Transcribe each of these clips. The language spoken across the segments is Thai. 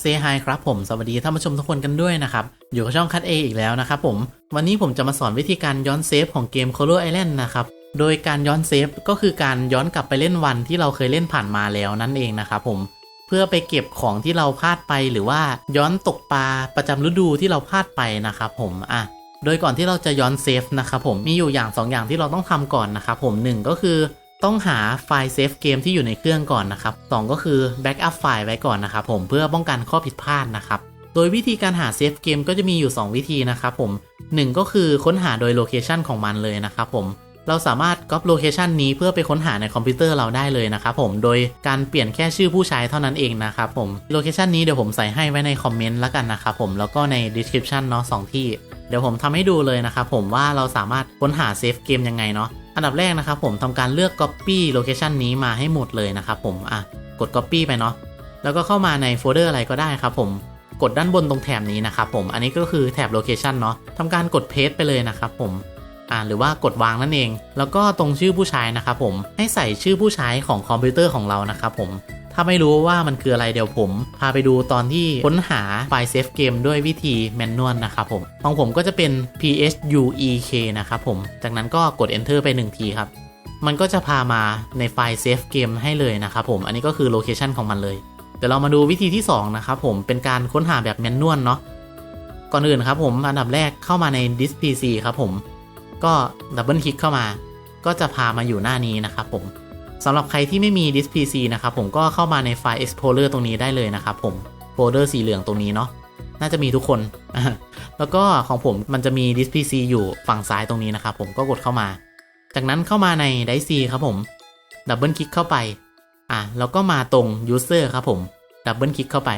เซฮายครับผม สวัสดีท่านผู้ชมทุกคนกันด้วยนะครับ อยู่กับช่องคัดเออีกแล้วนะครับผม วันนี้ผมจะมาสอนวิธีการย้อนเซฟของเกม Color Island นะครับ โดยการย้อนเซฟก็คือการย้อนกลับไปเล่นวันที่เราเคยเล่นผ่านมาแล้วนั่นเองนะครับผม เพื่อไปเก็บของที่เราพลาดไปหรือว่าย้อนตกปลาประจำฤดูที่เราพลาดไปนะครับผม อะ โดยก่อนที่เราจะย้อนเซฟนะครับผม มีอยู่อย่างสองอย่างที่เราต้องทำก่อนนะครับผมหนึ่งก็คือ ต้องหาไฟล์เซฟเกมที่อยู่ในเครื่องก่อนนะครับสองก็คือแบ็กอัพไฟล์ไว้ก่อนนะครับผมเพื่อป้องกันข้อผิดพลาดนะครับ โดยวิธีการหาเซฟเกมก็จะมีอยู่ 2 วิธีนะครับผม 1 ก็คือค้นหาโดยโลเคชันของมันเลยนะครับผม เราสามารถก๊อปโลเคชันนี้เพื่อไปค้นหาในคอมพิวเตอร์เราได้เลยนะครับผม โดยการเปลี่ยนแค่ชื่อผู้ใช้เท่านั้นเองนะครับผม โลเคชันนี้เดี๋ยวผมใส่ให้ไว้ในคอมเมนต์แล้วกันนะครับผม แล้วก็ใน description เนาะสองที่ เดี๋ยวผมทำให้ดูเลยนะครับผมว่าเราสามารถค้นหาเซฟเกมยังไงเนาะ อันดับแรกนะครับผมทำการเลือก Copy Location นี้มาให้หมดเลยนะครับผมอะกด Copy ไปเนาะแล้วก็เข้ามาในโฟลเดอร์อะไรก็ได้ครับผมกดด้านบนตรงแถบนี้นะครับผมอันนี้ก็คือแถบ Location เนาะทำการกด Paste ไปเลยนะครับผมอ่าหรือว่ากดวางนั่นเอง แล้วก็ตรงชื่อผู้ใช้นะครับผมให้ใส่ชื่อผู้ใช้ของคอมพิวเตอร์ของเรานะครับผม ถ้าไม่รู้ว่ามันคืออะไรเดี๋ยวผม พาไปดูตอนที่ค้นหาไฟล์เซฟเกมด้วยวิธีแมนนวลนะครับผมของผมก็จะเป็น psuek นะครับผม จากนั้นก็กด enter ไป 1 ทีครับ มันก็จะพามาในไฟล์เซฟเกมให้เลยนะครับผม อันนี้ก็คือโลเคชันของมันเลย เดี๋ยวเรามาดูวิธีที่ 2 นะครับผม เป็นการค้นหาแบบแมนนวลเนาะ ก่อนอื่นครับผม อันดับแรกเข้ามาใน disk pc ครับผม ก็ดับเบิลคลิกเข้ามา ก็จะพามาอยู่หน้านี้นะครับผม สำหรับใครที่ไม่มี disk PC นะครับผมก็เข้ามาในไฟล์ Explorer ตรงนี้ได้เลยนะครับผมโฟลเดอร์สีเหลืองตรงนี้เนาะน่าจะมีทุกคน แล้วก็ของผมมันจะมี disk PC อยู่ฝั่งซ้ายตรงนี้นะครับผมก็กดเข้ามา จากนั้นเข้ามาใน d i c e ครับผมดับเบิลคลิกเข้าไปอะแล้วก็มาตรง User ครับผมดับเบิลคลิกเข้าไป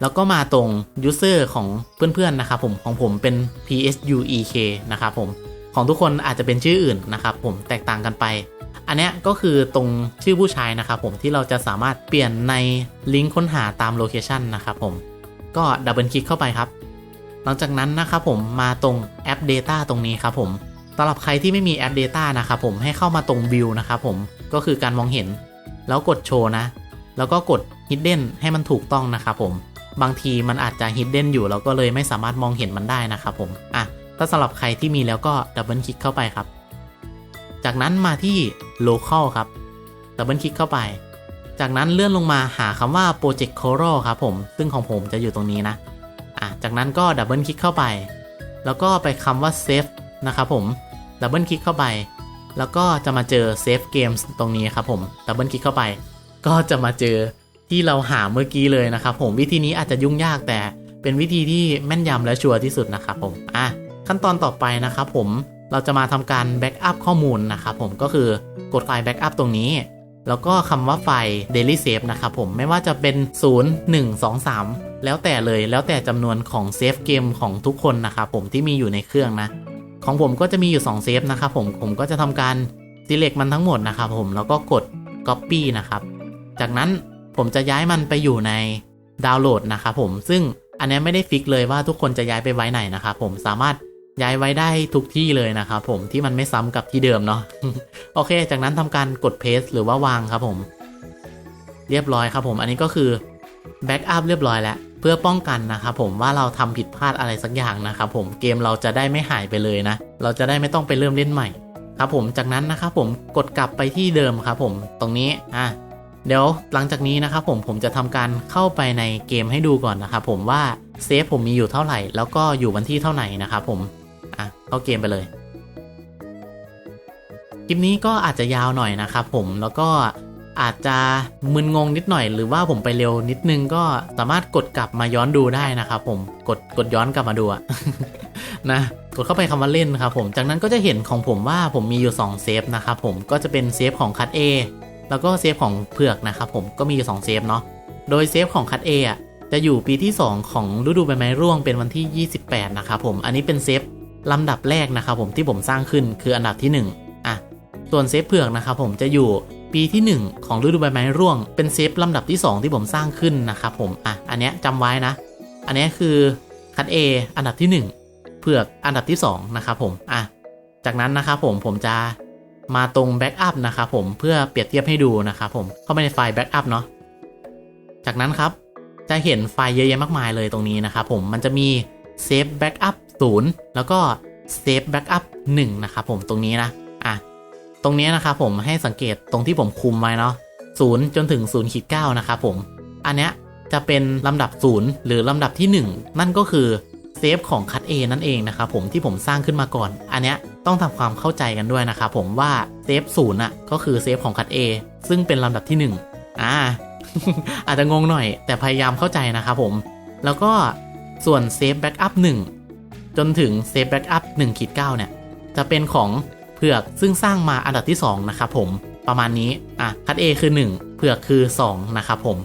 แล้วก็มาตรง User ของเพื่อนๆนะครับผมของผมเป็น psuek นะครับผมของทุกคนอาจจะเป็นชื่ออื่นนะครับผมแตกต่างกันไป อันนี้ก็คือตรงชื่อผู้ใช้นะครับผมที่เราจะสามารถเปลี่ยนในลิงก์ค้นหาตามโลเคชันนะครับผมก็ดับเบิลคลิกเข้าไปครับ หลังจากนั้นนะครับผมมาตรงแอป Data ตรงนี้ครับผมสำหรับใครที่ไม่มีแอป Data นะครับผมให้เข้ามาตรง View นะครับผมก็คือการมองเห็น แล้วกดโชว์นะ แล้วก็กด Hidden ให้มันถูกต้องนะครับผมบางทีมันอาจจะ Hidden อยู่เราก็เลยไม่สามารถมองเห็นมันได้นะครับผมอะถ้าสำหรับใครที่มีแล้วก็ดับเบิลคลิกเข้าไปครับ จากนั้นมาที่ local ครับดับเบิลคลิกเข้าไป จากนั้นเลื่อนลงมาหาคำว่า project coral ครับผม ซึ่งของผมจะอยู่ตรงนี้นะ อะ จากนั้นก็ดับเบิลคลิกเข้าไป แล้วก็ไปคำว่า save นะครับผม ดับเบิลคลิกเข้าไป แล้วก็จะมาเจอ save games ตรงนี้ครับผม ดับเบิลคลิกเข้าไป ก็จะมาเจอที่เราหาเมื่อกี้เลยนะครับผมวิธีนี้อาจจะยุ่งยากแต่เป็นวิธีที่แม่นยำและชัวร์ที่สุดนะครับผม อะ ขั้นตอนต่อไปนะครับผม เราจะมาทำการแบ็กอัพข้อมูลนะครับผมก็คือกดไฟล์แบ็กอัพตรงนี้ แล้วก็คำว่าไฟล์ daily save นะครับผมไม่ว่าจะเป็น 0 1 2 3 แล้วแต่เลยแล้วแต่จำนวนของเซฟเกมของทุกคนนะครับผมที่มีอยู่ในเครื่องนะ ของผมก็จะมีอยู่2เซฟนะครับผมผมก็จะทำการ select มันทั้งหมดนะครับผมแล้วก็กด copy นะครับ จากนั้นผมจะย้ายมันไปอยู่ในดาวน์โหลดนะครับผมซึ่งอันนี้ไม่ได้ฟิกเลยว่าทุกคนจะย้ายไปไว้ไหนนะครับผมสามารถ ย้ายไว้ได้ทุกที่เลยนะครับผมที่มันไม่ซ้ำกับที่เดิมเนาะโอเค จากนั้นทำการกด paste หรือว่าวางครับผม เรียบร้อยครับผมอันนี้ก็คือแบ็กอัพเรียบร้อยแล้วเพื่อป้องกันนะครับผมว่าเราทำผิดพลาดอะไรสักอย่างนะครับผมเกมเราจะได้ไม่หายไปเลยนะ เราจะได้ไม่ต้องไปเริ่มเล่นใหม่ครับผมจากนั้นนะครับผมกดกลับไปที่เดิมครับผมตรงนี้อะเดี๋ยวหลังจากนี้นะครับผมผมจะทำการเข้าไปในเกมให้ดูก่อนนะครับผมว่าเซฟผมมีอยู่เท่าไหร่ แล้วก็อยู่วันที่เท่าไหร่นะครับผม เข้าเกมไปเลย คลิปนี้ก็อาจจะยาวหน่อยนะครับผมแล้วก็อาจจะมึนงงนิดหน่อย หรือว่าผมไปเร็วนิดนึงก็สามารถกดกลับมาย้อนดูได้นะครับผมกดกดย้อนกลับมาดูอะนะกดเข้าไปคำว่าเล่นครับผมจากนั้นก็จะเห็นของผมว่าผมมีอยู่2เซฟนะครับผมก็จะเป็นเซฟของคัต A แล้วก็เซฟของเผือกนะครับผมก็มีอยู่2เซฟเนาะโดยเซฟของคัต A อะจะอยู่ปีที่ 2 ของฤดูใบไม้ร่วงเป็นวันที่ 28 นะครับผม อันนี้เป็นเซฟ ลำดับแรกนะครับผมที่ผมสร้างขึ้นคืออันดับที่ 1 อะ ส่วนเซฟเผือกนะครับผมจะอยู่ปีที่ 1 ของฤดูใบไม้ร่วง เป็นเซฟลำดับที่ 2 ที่ผมสร้างขึ้นนะครับผม อะ อันเนี้ยจำไว้นะ อันเนี้ยคือคัด A อันดับที่ 1 เผือกอันดับที่ 2 นะครับผม อะ จากนั้นนะครับผมผมจะมาตรงแบ็กอัพนะครับผมเพื่อเปรียบเทียบให้ดูนะครับผมเข้าไปในไฟล์แบ็กอัพเนาะ จากนั้นครับจะเห็นไฟล์เยอะแยะมากมายเลยตรงนี้นะครับผมมันจะมีเซฟแบ็กอัพ 0 แล้วก็เซฟแบ็กอัพ1นะครับผมตรงนี้นะอะตรงนี้นะครับผมให้สังเกตตรงที่ผมคุมไว้เนาะ0จนถึง0ขีด9นะครับผม อันเนี้ยจะเป็นลำดับ 0 หรือลำดับที่ 1 นั่นก็คือเซฟของคัด A นั่นเองนะครับผมที่ผมสร้างขึ้นมาก่อน อันเนี้ยต้องทำความเข้าใจกันด้วยนะครับผมว่าเซฟศูนย์อะก็คือเซฟของคัด A ซึ่งเป็นลำดับที่ 1 อ่า อาจจะงงหน่อยแต่พยายามเข้าใจนะครับผม แล้วก็ส่วนเซฟแบ็กอัพ1 จนถึงเซฟแบ็กอัพ1ขีด9เนี่ย จะเป็นของเผือกซึ่งสร้างมาอันดับที่ 2 นะครับผมประมาณนี้ อะ คัด A คือ 1 เผือกคือ 2 นะครับผม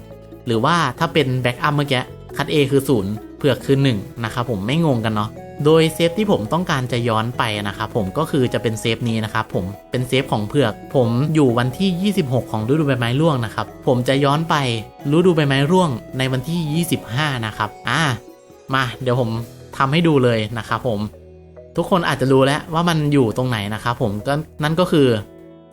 หรือว่าถ้าเป็นแบ็กอัพเมื่อกี้ คัด A คือ 0 เผือกคือ 1 นะครับผม ไม่งงกันเนาะ โดยเซฟที่ผมต้องการจะย้อนไปนะครับผม ก็คือจะเป็นเซฟนี้นะครับผม เป็นเซฟของเผือก ผมอยู่วันที่ 26 ของฤดูใบไม้ร่วงนะครับ ผมจะย้อนไปฤดูใบไม้ร่วงในวันที่ 25 นะครับ อ่า มา เดี๋ยวผม ทำให้ดูเลยนะครับผมทุกคนอาจจะรู้แล้วว่ามันอยู่ตรงไหนนะครับผมก็นั่นก็คือ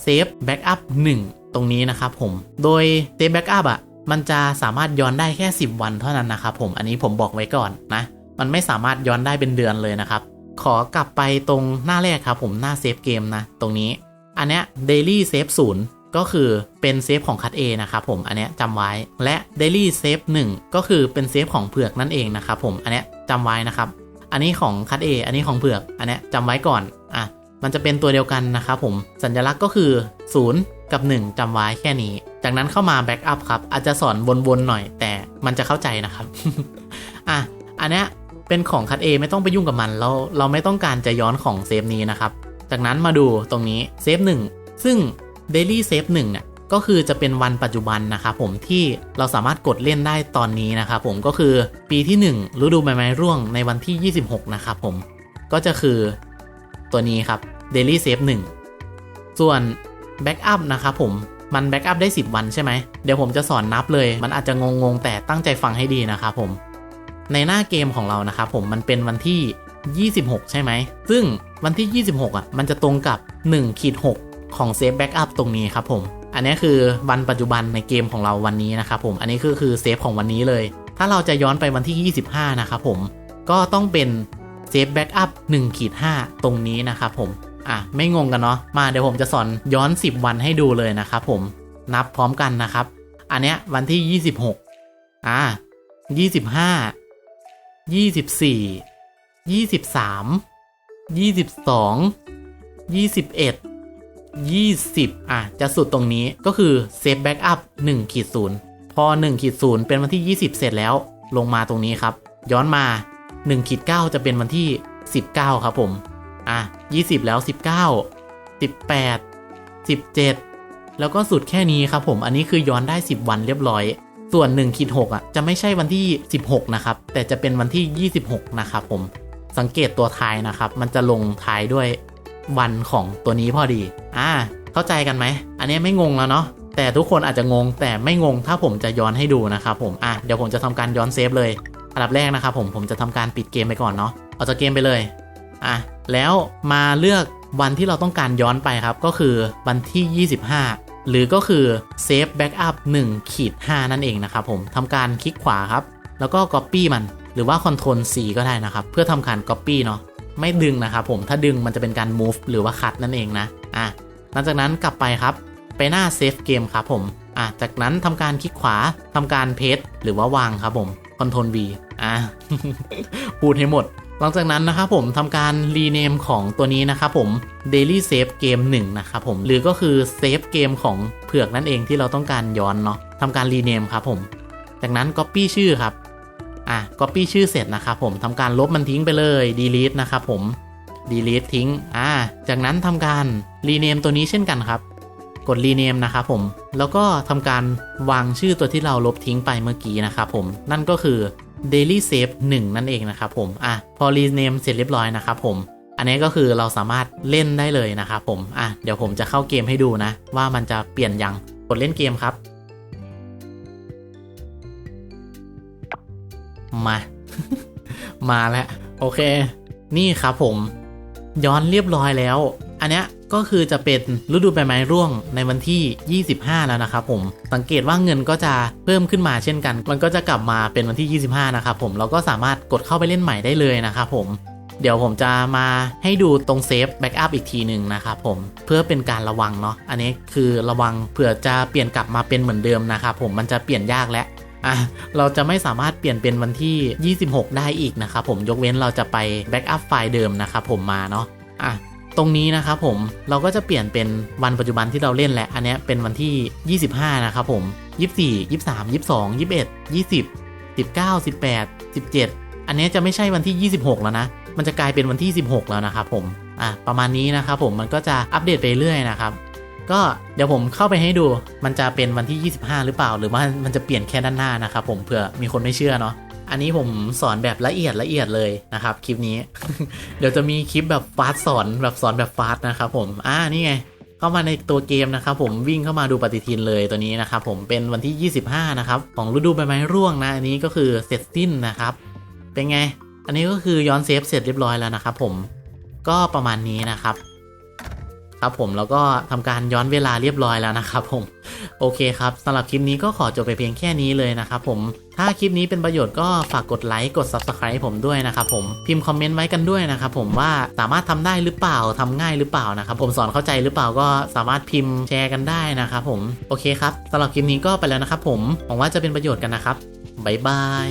เซฟแบ็กอัพ1ตรงนี้นะครับผมโดยเซฟแบ็กอัพอะมันจะสามารถย้อนได้แค่ 10 วันเท่านั้นนะครับผมอันนี้ผมบอกไว้ก่อนนะ มันไม่สามารถย้อนได้เป็นเดือนเลยนะครับ ขอกลับไปตรงหน้าแรกครับผมหน้าเซฟเกมนะ ตรงนี้ อันเนี้ย daily save 0ก็คือเป็นเซฟของคัด A นะครับผมอันเนี้ยจำไว้และ daily save 1ก็คือเป็นเซฟของเผือกนั่นเองนะครับผมอันเนี้ย จำไว้นะครับ อันนี้ของคัด A อันนี้ของเผือก อันนี้จำไว้ก่อนอะมันจะเป็นตัวเดียวกันนะครับผมสัญลักษณ์ก็คือ 0 กับ 1จำไว้แค่นี้ จากนั้นเข้ามาแบ็กอัพครับ อาจจะสอนวนๆหน่อยแต่มันจะเข้าใจนะครับอะอันนี้เป็นของคัด A ไม่ต้องไปยุ่งกับมันเราเราไม่ต้องการจะย้อนของเซฟนี้นะครับ จากนั้นมาดูตรงนี้เซฟ1ซึ่ง Daily Save 1เนี่ย ก็คือจะเป็นวันปัจจุบันนะครับผมที่เราสามารถกดเล่นได้ตอนนี้นะครับผมก็คือปีที่ 1 ฤดูใบไม้ร่วงในวันที่ 26 นะครับผมก็จะคือตัวนี้ครับ Daily Save 1 ส่วน Backup นะครับผมมัน Backup ได้ 10 วันใช่ไหม เดี๋ยวผมจะสอนนับเลย มันอาจจะงงๆ แต่ตั้งใจฟังให้ดีนะครับผม ในหน้าเกมของเรานะครับผมมันเป็นวันที่ 26 ใช่ไหม ซึ่งวันที่ 26 อะ มันจะตรงกับ1ขีด6ของเซฟแบ็กอัพตรงนี้ครับผม อันนี้คือวันปัจจุบันในเกมของเราวันนี้นะครับผมอันนี้ก็คือเซฟของวันนี้เลย ถ้าเราจะย้อนไปวันที่ 25 นะครับผมก็ต้องเป็นเซฟแบ็กอัพ1ขีด5ตรงนี้นะครับผมอะไม่งงกันเนาะมาเดี๋ยวผมจะสอนย้อน 10 วันให้ดูเลยนะครับผมนับพร้อมกันนะครับ อันเนี้ยวันที่ 26อ่า25ยี่สิบสี่ ยี่สิบอะ จะสุดตรงนี้ก็คือเซฟแบ็กอัพหนึ่งขีดศูนย์พอหนึ่งขีดศูนย์เป็นวันที่ยี่สิบเสร็จแล้วลงมาตรงนี้ครับ ย้อนมาหนึ่งขีดเก้าจะเป็นวันที่สิบเก้าครับผม อะยี่สิบแล้วสิบเก้าสิบแปดสิบเจ็ดแล้วก็สุดแค่นี้ครับผม อันนี้คือย้อนได้สิบวันเรียบร้อย ส่วน1ขีด6อะจะไม่ใช่วันที่ 16 นะครับ แต่จะเป็นวันที่ 26 นะครับผม สังเกตตัวท้ายนะครับ มันจะลงท้ายด้วยวันของตัวนี้พอดี อ่า เข้าใจกันไหม อันนี้ไม่งงแล้วเนาะ แต่ทุกคนอาจจะงง แต่ไม่งงถ้าผมจะย้อนให้ดูนะครับผม อะ เดี๋ยวผมจะทำการย้อนเซฟเลย อันดับแรกนะครับผม ผมจะทำการปิดเกมไปก่อนเนาะ ออกจากเกมไปเลย อะ แล้วมาเลือกวันที่เราต้องการย้อนไปครับ ก็คือวันที่ 25 หรือก็คือ Save Backup 1ขีด5นั่นเองนะครับผมทำการคลิกขวาครับ แล้วก็ Copy มัน หรือว่า Ctrl C ก็ได้นะครับ เพื่อทำการ Copy เนาะ ไม่ดึงนะครับผม ถ้าดึงมันจะเป็นการ Move หรือว่า Cut นั่นเองนะ อะ ลังจากนั้นกลับไปครับ ไปหน้า Save Game ครับผมอะจากนั้นทำการคลิกขวาทำการ Paste หรือว่าวางครับผม Ctrl V อะพูดให้หมด หลังจากนั้นนะครับผมทำการรีเนมของตัวนี้นะครับผม Daily Save Game 1นะครับผม หรือก็คือเซฟเกมของเผือกนั่นเองที่เราต้องการย้อนเนาะทำการรีเนมครับผม จากนั้น Copy ชื่อครับ อะ Copy ชื่อเสร็จนะครับผมทำการลบมันทิ้งไปเลย Delete นะครับผม Delete ทิ้ง อ่า จากนั้นทำการรีเนมตัวนี้เช่นกันครับ กดรีเนมนะครับผม แล้วก็ทำการวางชื่อตัวที่เราลบทิ้งไปเมื่อกี้นะครับผม นั่นก็คือ Daily Save 1 นั่นเองนะครับผม อะ พอรีเนมเสร็จเรียบร้อยนะครับผม อันนี้ก็คือเราสามารถเล่นได้เลยนะครับผม อะ เดี๋ยวผมจะเข้าเกมให้ดูนะ ว่ามันจะเปลี่ยนยัง กดเล่นเกมครับ มา มาแล้ว โอเค นี่ครับผม ย้อนเรียบร้อยแล้ว อันเนี้ยก็คือจะเป็นฤดูใบไม้ร่วงในวันที่ 25 แล้วนะครับผม สังเกตว่าเงินก็จะเพิ่มขึ้นมาเช่นกัน มันก็จะกลับมาเป็นวันที่ 25 นะครับผม เราก็สามารถกดเข้าไปเล่นใหม่ได้เลยนะครับผม เดี๋ยวผมจะมาให้ดูตรงเซฟแบ็กอัพอีกทีหนึ่งนะครับผม เพื่อเป็นการระวังเนาะ อันนี้คือระวังเผื่อจะเปลี่ยนกลับมาเป็นเหมือนเดิมนะครับผม มันจะเปลี่ยนยากแล้ว อะเราจะไม่สามารถเปลี่ยนเป็นวันที่ 26 ได้อีกนะครับผมยกเว้นเราจะไปแบ็กอัพไฟล์เดิมนะครับผมมาเนาะอะตรงนี้นะครับผมเราก็จะเปลี่ยนเป็นวันปัจจุบันที่เราเล่นแหละอันนี้เป็นวันที่ 25 นะครับผม 24 23 22 21 20 19 18 17 อันเนี้จะไม่ใช่วันที่ 26 แล้วนะ มันจะกลายเป็นวันที่ 16 แล้วนะครับผม อะ ประมาณนี้นะครับผม มันก็จะอัปเดตไปเรื่อยนะครับ ก็เดี๋ยวผมเข้าไปให้ดู มันจะเป็นวันที่ 25 หรือเปล่า หรือว่ามันจะเปลี่ยนแค่ด้านหน้านะครับผมเผื่อมีคนไม่เชื่อเนาะอันนี้ผมสอนแบบละเอียดละเอียดเลยนะครับคลิปนี้ เดี๋ยวจะมีคลิปแบบฟาสสอนแบบสอนแบบฟาสนะครับผมอ่านี่ไงเข้ามาในตัวเกมนะครับผมวิ่งเข้ามาดูปฏิทินเลยตัวนี้นะครับผมเป็นวันที่ 25 นะครับ ของฤดูใบไม้ร่วงนะอันนี้ก็คือเสร็จสิ้นนะครับ เป็นไง อันนี้ก็คือย้อนเซฟเสร็จเรียบร้อยแล้วนะครับผมก็ประมาณนี้นะครับ ครับผมแล้วก็ทำการย้อนเวลาเรียบร้อยแล้วนะครับผมโอเคครับสำหรับคลิปนี้ก็ขอจบไปเพียงแค่นี้เลยนะครับผมถ้าคลิปนี้เป็นประโยชน์ก็ฝากกดไลค์กด Subscribe ผมด้วยนะครับผมพิมพ์คอมเมนต์ไว้กันด้วยนะครับผมว่าสามารถทำได้หรือเปล่าทำง่ายหรือเปล่านะครับผมสอนเข้าใจหรือเปล่าก็สามารถพิมพ์แชร์กันได้นะครับผมโอเคครับสำหรับคลิปนี้ก็ไปแล้วนะครับผมหวังว่าจะเป็นประโยชน์กันนะครับบ๊ายบาย